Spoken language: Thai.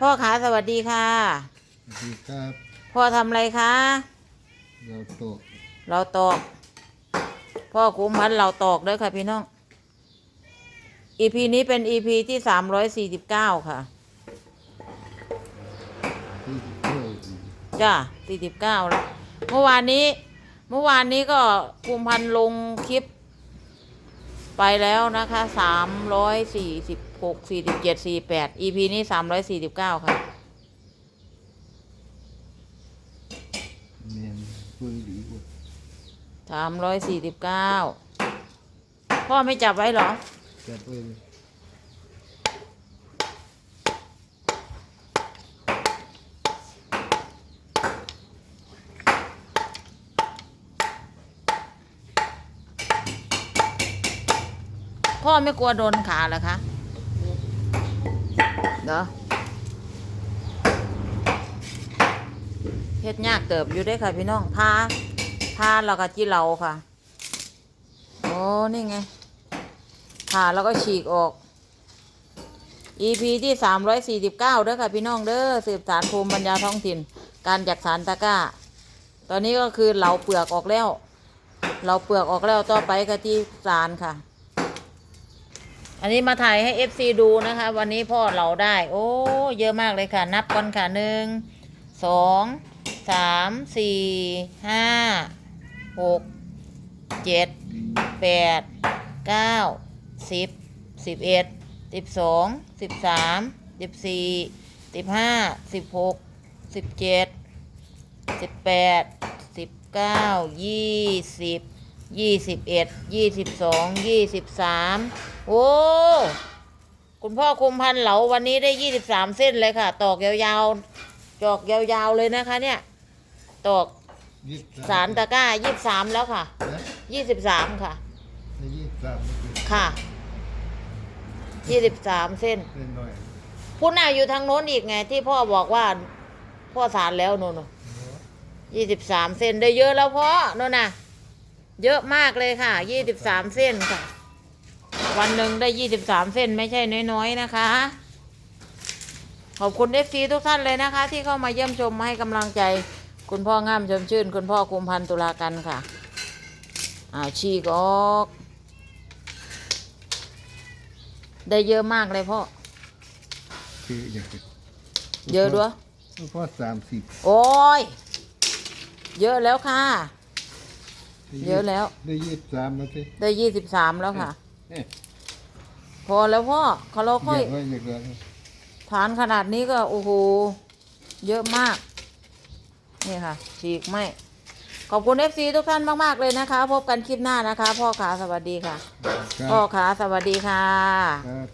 พ่อขาสวัสดีค่ะ สวัสดีครับพ่อทำอะไรคะเราโตะเราตอก พ่อคุ้มพันธุ์เราตอกเด้อค่ะพี่น้องอีพีนี้เป็นอีพีที่สามร้อยสี่สิบเก้าค่ะที่เที่ยวจ้าสี่สิบเก้าแล้วเมื่อวานนี้ เมื่อวานนี้ก็คุมพันธุ์ลงคลิป ไปแล้วนะคะสามร้อยสี่สิบ หกสี่สิบเจ็ดสี่แปด EP นี้สามร้อยสี่สิบเก้าค่ะเมียนคุยดีกว่าสามร้อยสี่สิบเก้า พ่อไม่จับไว้เหรอ จัดไว้เลยพ่อไม่กลัวโดนขาเหรอคะ เนาะเฮ็ดยากเติบอยู่ได้ค่ะพี่น้องพาพาแล้วก็จีเหลาค่ะ โอ้ นี่ไงผ่าแล้วก็ฉีกออก EP ที่สามร้อยสี่สิบเก้าเด้อค่ะพี่น้องเด้อสืบสารภูมิปัญญาท้องถิ่น การจักสารตะก้า ตอนนี้ก็คือเหลาเปลือกออกแล้ว เราเปลือกออกแล้วต่อไปก็ที่สารค่ะ อันนี้มาถ่ายให้ FC ดูนะคะ วันนี้พ่อเราได้ โอ้ เยอะมากเลยค่ะ นับก่อนค่ะหนึ่งสองสามสี่ห้าหกเจ็ดแปดเก้าสิบสิบเอ็ดสิบสองสิบสามสิบสี่สิบห้าสิบหกสิบเจ็ดสิบแปดสิบเก้ายี่สิบ ยี่สิบเอ็ดยี่สิบสองยี่สิบสามโอ้คุณพ่อคุมพันธุ์เหลาวันนี้ได้ยี่สิบสามเส้นเลยค่ะ ตอกยาวๆจอกยาวๆเลยนะคะ เนี่ย ตอกยี่สิบสารตะกร้ายี่สิบสามแล้วค่ะนะยี่สิบสามค่ะในยี่สิบสามนี่คือค่ะยี่สิบสามเส้นเล่นหน่อยพุ่นน่ะอยู่ทางโน้นอีกไง ที่พ่อบอกว่า พ่อสารแล้วโน่นยี่สิบสามเส้นได้เยอะแล้วพ่อโน่นน่ะ เยอะมากเลยค่ะ ยี่สิบสามเส้นค่ะ วันหนึ่งได้ยี่สิบสามเส้นไม่ใช่น้อยๆนะคะ ขอบคุณเอฟซีทุกท่านเลยนะคะ ที่เข้ามาเยี่ยมชมมาให้กำลังใจ คุณพ่องามชมชื่น คุณพ่อคุมพันธ์ตุลากันค่ะอ้าวฉีกออกได้เยอะมากเลยพ่อ คืออย่างนี้เยอะด้วยพ่อสามสิบโอ้ย เยอะแล้วค่ะ เยอะแล้ว ได้ยี่สิบสามแล้วสิได้ยี่สิบสามแล้วค่ะเอ๊ะพอแล้วพ่อเขาเราค่อยอยากไว้อยากไว้ฐานขนาดนี้ก็โอ้โห เยอะมาก นี่ค่ะฉีกไม่ ขอบคุณเอฟซีทุกท่านมาก ๆ เลยนะคะ พบกันคลิปหน้านะคะ พ่อขาสวัสดีค่ะ ครัพ่อบขาสวัสดีค่ะ ครับ